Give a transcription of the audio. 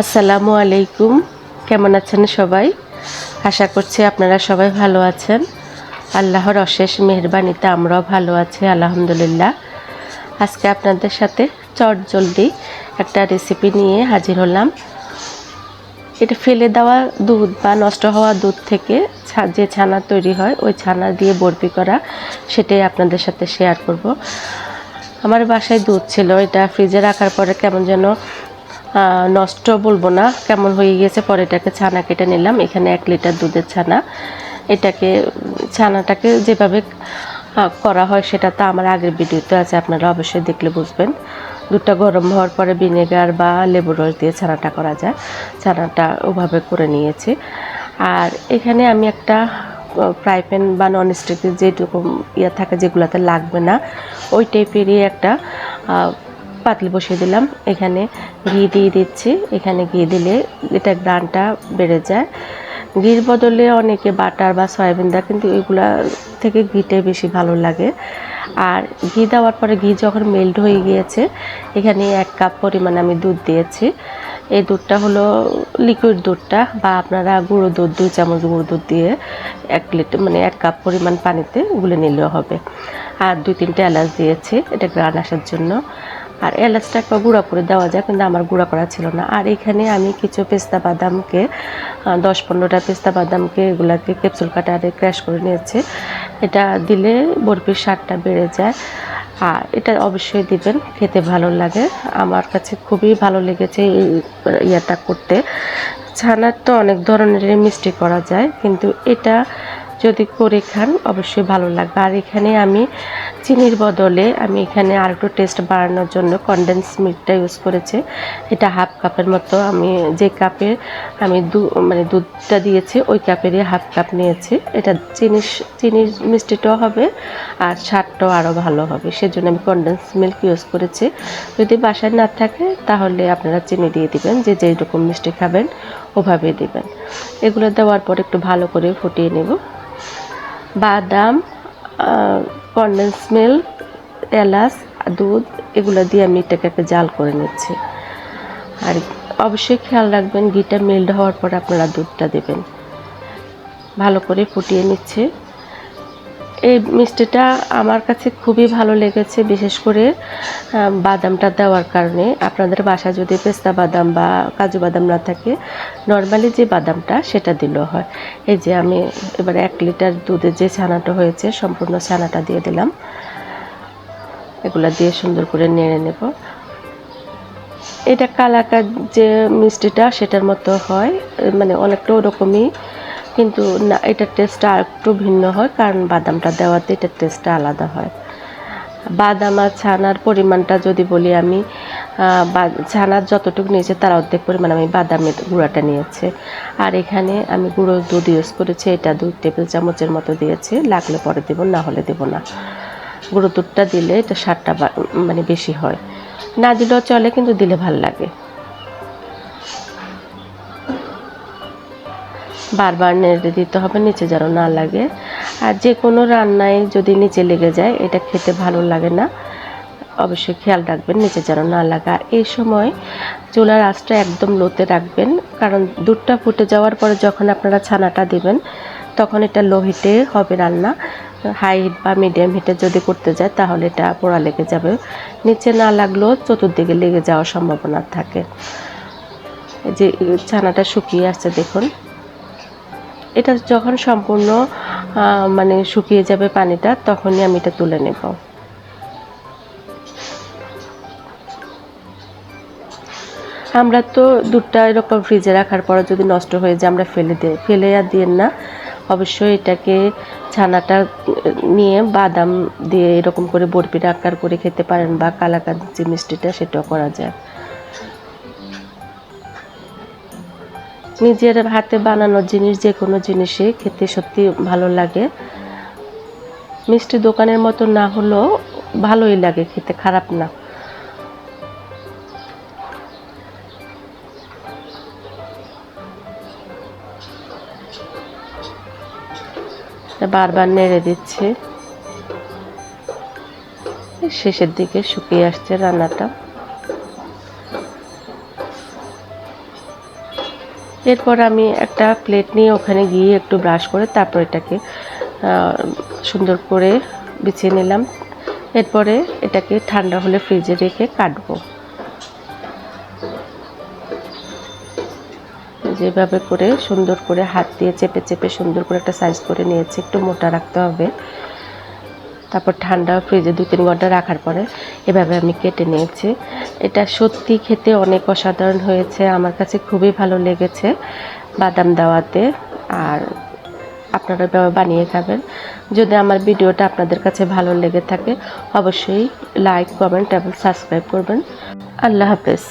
আসসালামু আলাইকুম। কেমন আছেন সবাই? আশা করছি আপনারা সবাই ভালো আছেন। আল্লাহর অশেষ মেহরবানিতে আমরাও ভালো আছি, আলহামদুলিল্লাহ। আজকে আপনাদের সাথে চট জলদি একটা রেসিপি নিয়ে হাজির হলাম। এটা ফেলে দেওয়া দুধ বা নষ্ট হওয়া দুধ থেকে যে ছানা তৈরি হয়, ওই ছানা দিয়ে বরফি করা, সেটাই আপনাদের সাথে শেয়ার করব। আমার বাসায় দুধ ছিল, এটা ফ্রিজে রাখার পরে কেমন যেন নষ্ট বলব না, কেমন হয়ে গিয়েছে পরে এটাকে ছানা কেটে নিলাম। এখানে এক লিটার দুধের ছানা। এটাকে, ছানাটাকে যেভাবে করা হয় সেটা তো আমার আগের ভিডিওতে আছে, আপনারা অবশ্যই দেখলে বুঝবেন। দুধটা গরম হওয়ার পরে ভিনেগার বা লেবু রস দিয়ে ছানাটা করা যায়। ছানাটা ওভাবে করে নিয়েছি। আর এখানে আমি একটা ফ্রাই প্যান বা নন স্টিকের যেটুকু ইয়ে থাকে যেগুলোতে লাগবে না, ওই টাইপেরই একটা পাতলি বসিয়ে দিলাম। এখানে ঘি দিয়ে দিচ্ছি। এখানে ঘি দিলে এটা গ্রানটা বেড়ে যায়। ঘির বদলে অনেকে বাটার বা সয়াবিন দেয়, কিন্তু এগুলা থেকে ঘিটাই বেশি ভালো লাগে। আর ঘি দেওয়ার পরে ঘি যখন মেল্ট হয়ে গিয়েছে, এখানে এক কাপ পরিমাণ আমি দুধ দিয়েছি। এই দুধটা হলো লিকুইড দুধটা বা আপনারা গুঁড়ো দুধ, দুই চামচ গুঁড়ো দুধ দিয়ে এক লিটার মানে এক কাপ পরিমাণ পানিতে গুলে নিলেও হবে। আর দুই তিনটে এলাচ দিয়েছি, এটা গ্রান আসার জন্য। আর এলাচটা একবার গুঁড়া করে দেওয়া যায়, কিন্তু আমার গুঁড়া করা ছিল না। আর এখানে আমি কিছু পেস্তা বাদামকে দশ পনেরোটা পেস্তা বাদামকে এগুলাকে ক্যাপসুল কাটারে ক্র্যাশ করে নিয়েছে। এটা দিলে বরফির স্বাদটা বেড়ে যায়। আর এটা অবশ্যই দিবেন, খেতে ভালো লাগে। আমার কাছে খুবই ভালো লেগেছে এই, ইয়াটা করতে। ছানার তো অনেক ধরনের মিষ্টি করা যায়, কিন্তু এটা যদি করে খান, অবশ্যই ভালো লাগবে। আর এখানে আমি চিনির বদলে আমি এখানে আর একটু টেস্ট বাড়ানোর জন্য কনডেন্স মিল্কটা ইউজ করেছি। এটা হাফ কাপের মতো। আমি যে কাপে আমি দু মানে দুধটা দিয়েছি, ওই কাপেরই হাফ কাপ নিয়েছি। এটা চিনি চিনির মিষ্টিটাও হবে আর স্বাদটাও আরও ভালো হবে। সেজন্য আমি কনডেন্স মিল্ক ইউজ করেছি। যদি বাসায় না থাকে, তাহলে আপনারা চিনি দিয়ে দিবেন। যে যেই রকম মিষ্টি খাবেন ওভাবে দেবেন। এগুলো দেওয়ার পর একটু ভালো করে ফুটিয়ে নেব। বাদাম কন্ডেন্স মিল্ক, এলাচ, দুধ, এগুলো দিয়ে আমি এটাকে একটা জাল করে নিচ্ছি। আর অবশ্যই খেয়াল রাখবেন, ঘিটা মেল্ড হওয়ার পর আপনারা দুধটা দেবেন। ভালো করে ফুটিয়ে নিচ্ছে। এই মিষ্টিটা আমার কাছে খুবই ভালো লেগেছে, বিশেষ করে বাদামটা দেওয়ার কারণে। আপনাদের বাসায় যদি পেস্তা বাদাম বা কাজু বাদাম না থাকে, নর্মালি যে বাদামটা সেটা দিলেও হয়। এই যে আমি এবার এক লিটার দুধের যে ছানাটা হয়েছে, সম্পূর্ণ ছানাটা দিয়ে দিলাম। এগুলা দিয়ে সুন্দর করে নেড়ে নেব। এটা কালাকার যে মিষ্টিটা, সেটার মতো হয়। মানে অনেকটা ওরকমই কিন্তু না, এটার টেস্টটা আর একটু ভিন্ন হয়, কারণ বাদামটা দেওয়াতে এটার টেস্টটা আলাদা হয়। বাদাম আর ছানার পরিমাণটা যদি বলি আমি ছানার যতটুকু নিয়েছে তার অর্ধেক পরিমাণ আমি বাদামের গুঁড়াটা নিয়েছি। আর এখানে আমি গুঁড়ো দুধ ইউজ করেছি, এটা দুই টেবিল চামচের মতো দিয়েছি, লাগলে পরে দেব, না হলে দেব না। গুঁড়ো দুধটা দিলে এটা বা- মানে বেশি হয়। না দিলেও চলে, কিন্তু দিলে ভালো লাগে। বারবার নেড়ে দিতে হবে, নিচে যেন না লাগে। আর যে কোনো রান্নায় যদি নিচে লেগে যায়, এটা খেতে ভালো লাগে না। অবশ্যই খেয়াল রাখবেন, নিচে যেন না লাগা। আর এই সময় চুলার আঁচটা একদম লোতে রাখবেন, কারণ দুধটা ফুটে যাওয়ার পরে যখন আপনারা ছানাটা দিবেন, তখন এটা লো হিটে হবে রান্না। হাই হিট বা মিডিয়াম হিটে যদি করতে যায়, তাহলে এটা পোড়া লেগে যাবে। নিচে না লাগলেও চতুর্দিকে লেগে যাওয়ার সম্ভাবনা থাকে। যে ছানাটা শুকিয়ে আসছে, দেখুন। এটা যখন সম্পূর্ণ মানে শুকিয়ে যাবে পানিটা, তখনই আমি এটা তুলে নেব। আমরা তো দুধটা এরকম ফ্রিজে রাখার পরে যদি নষ্ট হয়ে যায়, আমরা ফেলে দিই ফেলে আর দিন না। অবশ্যই এটাকে ছানাটা নিয়ে বাদাম দিয়ে এরকম করে বরফির আকার করে খেতে পারেন বা কালাকান যে মিষ্টিটা, সেটাও করা যায়। নিজের হাতে বানানো জিনিস যে কোনো জিনিসই খেতে সত্যি ভালো লাগে। মিষ্টি দোকানের মতো না হলেও ভালোই লাগে খেতে, খারাপ না। বারবার নেড়ে দিচ্ছি। শেষের দিকে শুকিয়ে আসছে রান্নাটা। এরপর আমি একটা প্লেট নিয়ে ওখানে গিয়ে একটু ব্রাশ করে তারপর এটাকে সুন্দর করে বিছিয়ে নিলাম। এরপরে এটাকে ঠান্ডা হলে ফ্রিজে রেখে কাটবো। যেভাবে করে সুন্দর করে হাত দিয়ে চেপে চেপে সুন্দর করে একটা সাইজ করে নিয়েছি, একটু মোটা রাখতে হবে। তারপর ঠান্ডা ফ্রিজে দু তিন ঘণ্টা রাখার পরে এভাবে আমি কেটে নিয়েছি। এটা সত্যি খেতে অনেক অসাধারণ হয়েছে, আমার কাছে খুবই ভালো লেগেছে বাদাম দেওয়াতে। আর আপনারা বানিয়ে খাবেন। যদি আমার ভিডিওটা আপনাদের কাছে ভালো লেগে থাকে, অবশ্যই লাইক কমেন্ট এবং সাবস্ক্রাইব করবেন। আল্লাহ হাফেজ।